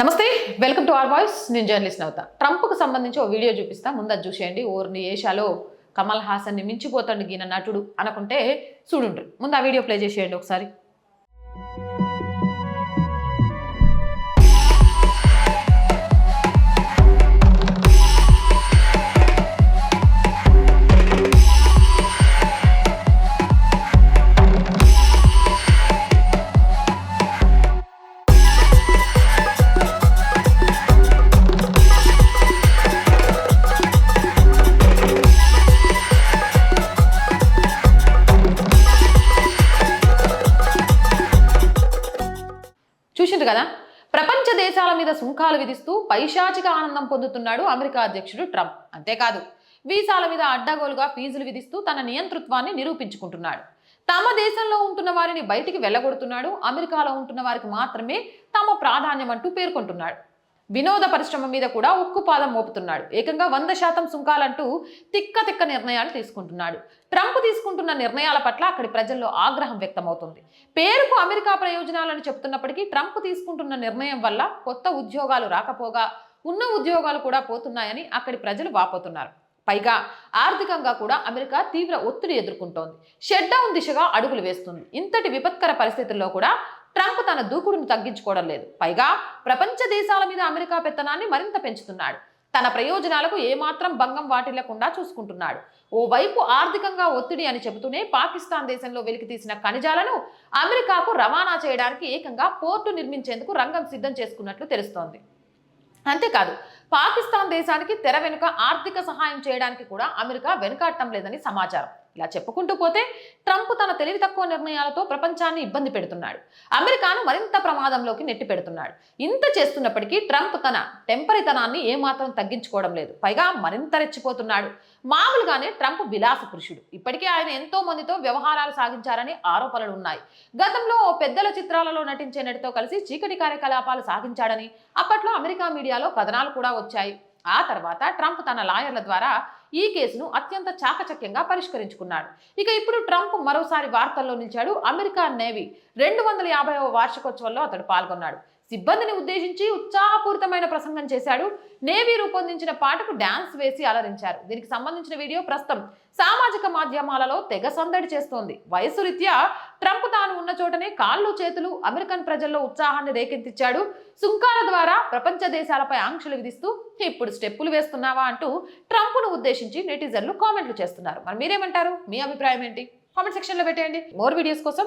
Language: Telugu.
నమస్తే వెల్కమ్ టు ఆర్ వాయిస్. నేను జర్నలిస్ట్ అవుతా ట్రంప్కు సంబంధించి ఓ వీడియో చూపిస్తా. ముందు అది చూసేయండి. ఓర్ని ఏషాలో కమల్ హాసన్ని మించిపోతాడు గీన నటుడు అనుకుంటే చూడుండ్రు. ముందు ఆ వీడియో ప్లే చేసేయండి ఒకసారి. చూసిండ్రు కదా? ప్రపంచ దేశాల మీద సుంకాలు విధిస్తూ పైశాచిక ఆనందం పొందుతున్నాడు అమెరికా అధ్యక్షుడు ట్రంప్. అంతేకాదు వీసాల మీద అడ్డగోలుగా ఫీజులు విధిస్తూ తన నియంతృత్వాన్ని నిరూపించుకుంటున్నాడు. తమ దేశంలో ఉంటున్న వారిని బయటికి వెళ్ళగొడుతున్నాడు అమెరికాలో ఉంటున్న వారికి మాత్రమే తమ ప్రాధాన్యం అంటూ పేర్కొంటున్నాడు. వినోద పరిశ్రమ మీద కూడా ఉక్కుపాదం మోపుతున్నాడు. ఏకంగా వంద శాతం సుంకాలంటూ తిక్క తిక్క నిర్ణయాలు తీసుకుంటున్నాడు. ట్రంప్ తీసుకుంటున్న నిర్ణయాల పట్ల అక్కడి ప్రజల్లో ఆగ్రహం వ్యక్తమవుతుంది. పేరుకు అమెరికా ప్రయోజనాలను చెప్తున్నప్పటికీ ట్రంప్ తీసుకుంటున్న నిర్ణయం వల్ల కొత్త ఉద్యోగాలు రాకపోగా ఉన్న ఉద్యోగాలు కూడా పోతున్నాయని అక్కడి ప్రజలు వాపోతున్నారు. పైగా ఆర్థికంగా కూడా అమెరికా తీవ్ర ఒత్తిడి ఎదుర్కొంటోంది. షట్డౌన్ దిశగా అడుగులు వేస్తుంది. ఇంతటి విపత్కర పరిస్థితుల్లో కూడా ట్రంప్ తన దూకుడును తగ్గించుకోవడం లేదు. పైగా ప్రపంచ దేశాల మీద అమెరికా పెత్తనాన్ని మరింత పెంచుతున్నాడు. తన ప్రయోజనాలకు ఏమాత్రం భంగం వాటిల్లకుండా చూసుకుంటున్నాడు. ఓవైపు ఆర్థికంగా ఒత్తిడి అని చెబుతూనే పాకిస్తాన్ దేశంలో వెలికి తీసిన ఖనిజాలను అమెరికాకు రవాణా చేయడానికి ఏకంగా పోర్టు నిర్మించేందుకు రంగం సిద్ధం చేసుకున్నట్లు తెలుస్తోంది. అంతేకాదు పాకిస్తాన్ దేశానికి తెర వెనుక ఆర్థిక సహాయం చేయడానికి కూడా అమెరికా వెనుకాడటం లేదని సమాచారం. ఇలా చెప్పుకుంటూ పోతే ట్రంప్ తన తెలివి తక్కువ నిర్ణయాలతో ప్రపంచాన్ని ఇబ్బంది పెడుతున్నాడు. అమెరికాను మరింత ప్రమాదంలోకి నెట్టి పెడుతున్నాడు. ఇంత చేస్తున్నప్పటికీ ట్రంప్ తన టెంపరితనాన్ని ఏమాత్రం తగ్గించుకోవడం లేదు. పైగా మరింత రెచ్చిపోతున్నాడు. మామూలుగానే ట్రంప్ విలాస పురుషుడు. ఇప్పటికే ఆయన ఎంతో మందితో వ్యవహారాలు సాగించారని ఆరోపణలు ఉన్నాయి. గతంలో ఓ పెద్దల చిత్రాలలో నటించే నటితో కలిసి చీకటి కార్యకలాపాలు సాగించాడని అప్పట్లో అమెరికా మీడియాలో కథనాలు కూడా వచ్చాయి. ఆ తర్వాత ట్రంప్ తన లాయర్ల ద్వారా ఈ కేసును అత్యంత చాకచక్యంగా పరిష్కరించుకున్నాడు. ఇక ఇప్పుడు ట్రంప్ మరోసారి వార్తల్లో నిలిచాడు. అమెరికా నేవీ రెండు వందల యాభైవ వార్షికోత్సవంలో అతడు పాల్గొన్నాడు. సిబ్బందిని ఉద్దేశించి ఉత్సాహపూరితమైన ప్రసంగం చేశాడు. నేవీ రూపొందించిన పాటకు డాన్స్ వేసి అలరించారు. దీనికి సంబంధించిన వీడియో ప్రస్తుతం సామాజిక మాధ్యమాలలో తెగ సందడి చేస్తోంది. వయసు రీత్యా ట్రంప్ తాను ఉన్న చోటనే కాళ్ళు చేతులు అమెరికన్ ప్రజల్లో ఉత్సాహాన్ని రేకెత్తించాడు సుంకాల ద్వారా ప్రపంచ దేశాలపై ఆంక్షలు విధిస్తూ ఇప్పుడు స్టెప్పులు వేస్తున్నావా? అంటూ ట్రంప్ను ఉద్దేశించి నెటిజన్లు కామెంట్లు చేస్తున్నారు. మరి మీరేమంటారు? మీ అభిప్రాయం ఏంటి? కామెంట్ సెక్షన్లో పెట్టేయండి. మోర్ వీడియోస్ కోసం